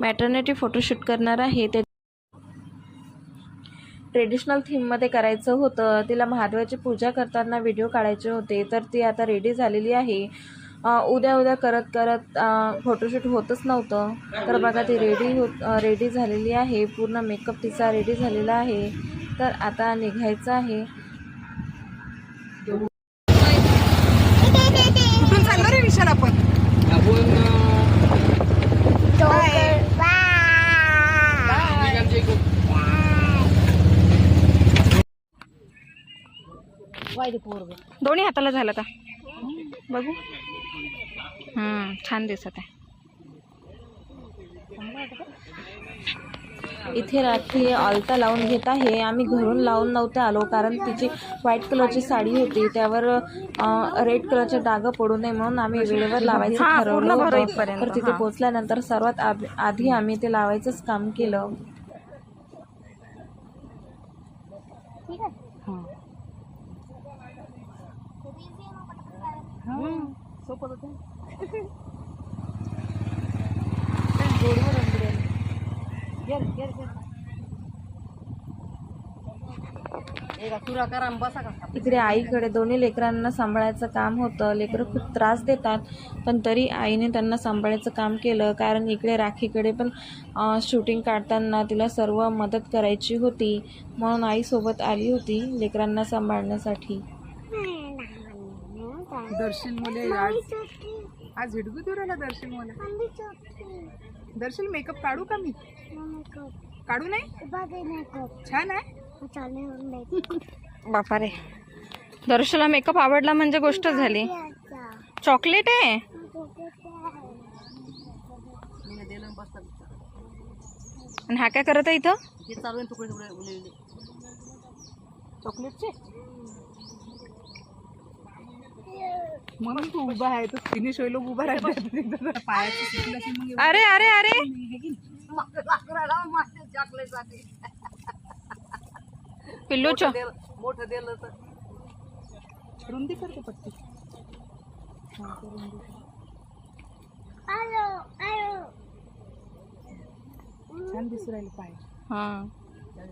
Maternity photoshoot करणार आहे. ते ट्रेडिशनल थीममध्ये करायचं होतं. तिला महादेवाची पूजा करताना व्हिडिओ काढायचे होते. तर ती आता रेडी झालेली आहे. उद्या उद्या करत करत फोटोशूट होतच नव्हतं. तर बघा ती रेडी होत रेडी झालेली आहे. पूर्ण मेकअप तिचा रेडी झालेला आहे. तर आता निघायचं आहे कुठून चाललो रे विशाल आपण दोन्ही हाताला झालं का? बघू. हम्म, छान दिसत आहे. इथे राखी अलता लावून घेत आहे. आम्ही घरून लावून नव्हते आलो कारण तिची व्हाईट कलरची साडी होती. त्यावर रेड कलरचे डाग पडू नये म्हणून आम्ही वेळेवर लावायचं ठरवलं तर तिथे पोहोचल्यानंतर सर्वात आधी आम्ही ते लावायचंच काम केलं. इकडे आईकडे दोन्ही लेकरांना सांभाळायचं काम होतं. लेकरं खूप त्रास देतात पण तरी आईने त्यांना सांभाळायचं काम केलं. कारण इकडे राखीकडे पण शूटिंग काढताना तिला सर्व मदत करायची होती. म्हणून आईसोबत आली होती लेकरांना सांभाळण्यासाठी. दर्शन मुले आज आज हिडगू दूर आला दर्शन मला. दर्शन मेकअप काढू का मी? काढू नाही? छान आहे. बापा रे दर्शला मेकअप आवडला म्हणजे गोष्ट झाली. चॉकलेट आहे? आणि हा काय करत आहे इथं? चॉकलेटचे म्हणून तू उभा आहे तो फिनिश होईल उभा राहतो पायाची अरे अरे अरे. पिल्लू चो. मोठं दिलं तर. रुंदी करते पट्टी. छान दिसू राहिले पाय. हा.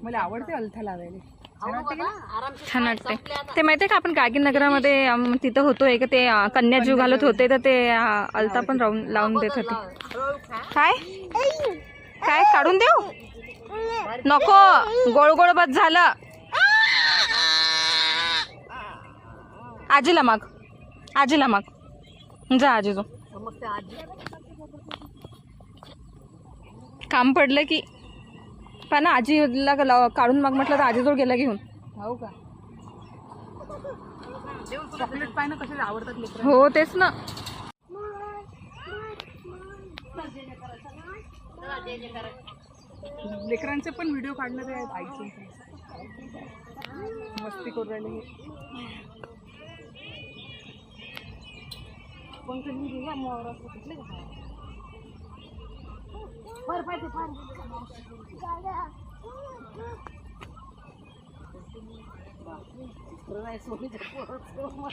मला आवडते अलथा लावायला. छान वाटते ते माहितीये का आपण काकीनगरामध्ये अम, तिथं होतोय का ते कन्या जीव घालत होते तर ते अलता पण राहून लावून देत होते. काय? काय? काढून देऊ? नको. गोळ गोळ बस झालं. आजीला माग. आजीला माग. जा आजी. तू काम पडलं की पण ना आजीला लाव- काढून माग म्हटलं तर आजीजवळ गेला घेऊन. हो का? चॉकलेट पाय ना कसे आवडतात लेकर हो तेच ना. लेकरांचे पण व्हिडिओ काढणारे आहेत आईचे. मस्ती करू राहिले हे.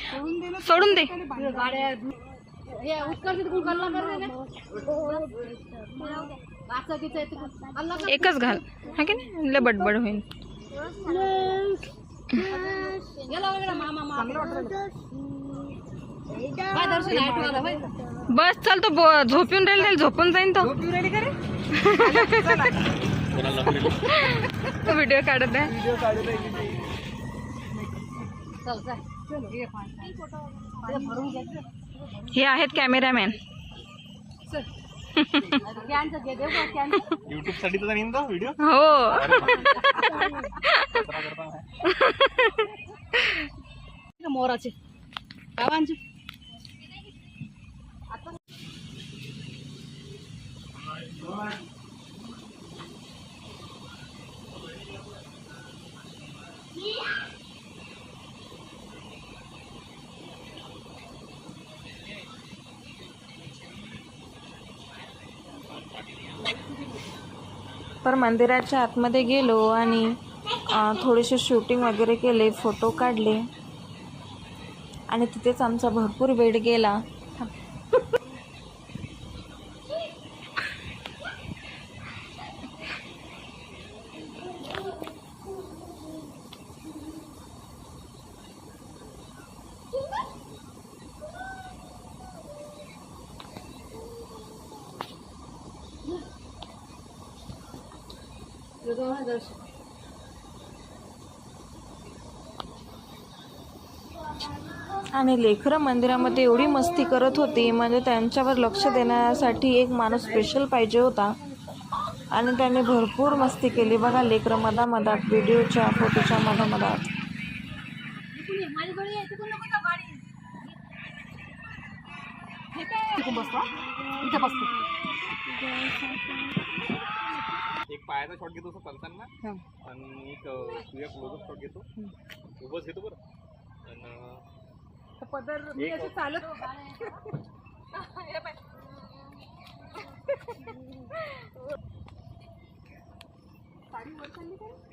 सोडून दे. ना सोडून दे एकच घाल. हा की नाही? लय बडबड होईल. बस चल तो ब- झोपून राहील त्याला झोपून जाईन तो. व्हिडिओ काढत आहे. हे आहेत कॅमेरामॅन युट्यूबसाठी व्हिडिओ हो. मोराचे. गावांचे तर मंदिराच्या आतमध्ये गेलो आणि थोडेसे शूटिंग वगैरे केले फोटो काढले. आणि तिथेच आमचा भरपूर वेळ गेला. आणि लेकरं मंदिरामध्ये एवढी मस्ती करत होती म्हणजे त्यांच्यावर लक्ष देण्यासाठी एक माणूस स्पेशल पाहिजे होता. आणि त्याने भरपूर मस्ती केली. बघा लेकरं मधामधात व्हिडिओच्या फोटोच्या मधामधात. तिकडून बसतो. इथे बसतो. एक पायाचा शॉट घेतो असं चालताना. आणि एक तुझ्या क्लोजअप शॉट घेतो. उभंच घेतो बरं. आणि पदर मी असं चालत साडी वर चालली काय?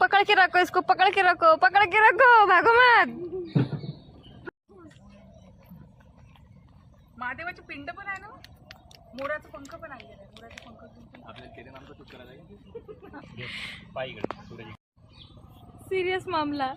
पकड़ के रखो इसको पकड़ के रखो पकड़ के रखो भागो मत. महादेवाची पिंड पण आहे ना मोराचा पंख पण आहे. मोराचा पंख पण- आपल्याला त्याच्या नामचं सूर्य सिरियस मामला.